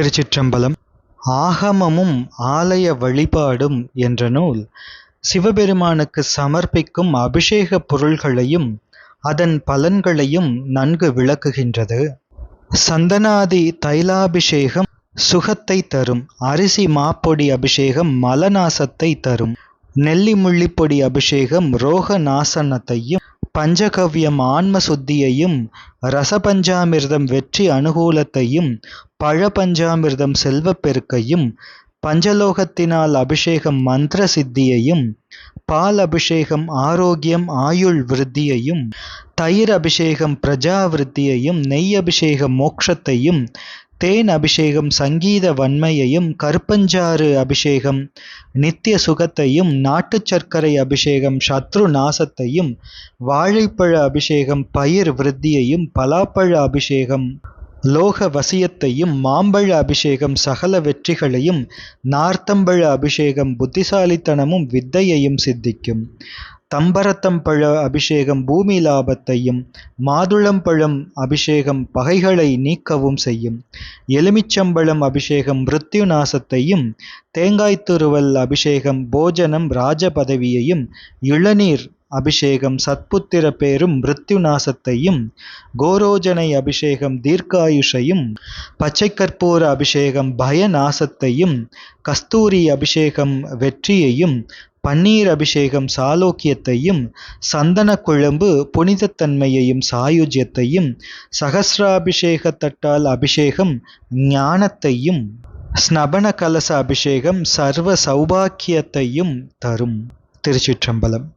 திருச்சிற்றம்பலம் ஆகமமும் ஆலய வழிபாடும் என்ற நூல் சிவபெருமானுக்கு சமர்ப்பிக்கும் அபிஷேகப் பொருள்களையும் அதன் பலன்களையும் நன்கு விளக்குகின்றது. சந்தனாதி தைலாபிஷேகம் சுகத்தை தரும் அரிசி மாப்பொடி அபிஷேகம் மலநாசத்தை தரும் நெல்லி முள்ளிப்பொடி அபிஷேகம் ரோக நாசனத்தையும் பஞ்சகவ்யம் ஆன்ம சுத்தியையும் ரசபஞ்சாமிர்தம் வெற்றி அனுகூலத்தையும் பழபஞ்சாமிர்தம் செல்வப்பெருக்கையும் பஞ்சலோகத்தினால் அபிஷேகம் மந்திர சித்தியையும் பால் அபிஷேகம் ஆரோக்கியம் ஆயுள் விருத்தியையும் தயிர் அபிஷேகம் பிரஜா விருத்தியையும் நெய் அபிஷேகம் மோட்சத்தையும் தேன் அபிஷேகம் சங்கீத வன்மையையும் கருப்பஞ்சாறு அபிஷேகம் நித்திய சுகத்தையும் நாட்டுச் சர்க்கரை அபிஷேகம் சத்ரு நாசத்தையும் வாழைப்பழ அபிஷேகம் பயிர் விருத்தியையும் பலாப்பழ அபிஷேகம். லோக வசியத்தையும் மாம்பழ அபிஷேகம் சகல வெற்றிகளையும் நார்த்தம்பழ அபிஷேகம் புத்திசாலித்தனமும் வித்தையையும் சித்திக்கும். தம்பரத்தம்பழ அபிஷேகம் பூமி லாபத்தையும் மாதுளம்பழம் அபிஷேகம் பகைகளை நீக்கவும் செய்யும். எலுமிச்சம்பழம் அபிஷேகம் மிருத்யு நாசத்தையும் தேங்காய் துருவல் அபிஷேகம் போஜனம் ராஜபதவியையும் இளநீர் அபிஷேகம் சத்புத்திர பேரும் மிருத்யுநாசத்தையும் கோரோஜனை அபிஷேகம் தீர்க்காயுஷையும் பச்சை கற்பூர அபிஷேகம் பய நாசத்தையும் கஸ்தூரி அபிஷேகம் வெற்றியையும் பன்னீர் அபிஷேகம் சாலோக்கியத்தையும் சந்தன குழம்பு புனிதத்தன்மையையும் சாயுஜ்யத்தையும் சகசிராபிஷேகத்தட்டால் அபிஷேகம் ஞானத்தையும் ஸ்நபன கலச அபிஷேகம் சர்வ சௌபாக்கியத்தையும் தரும் திருச்சிற்றம்பலம்.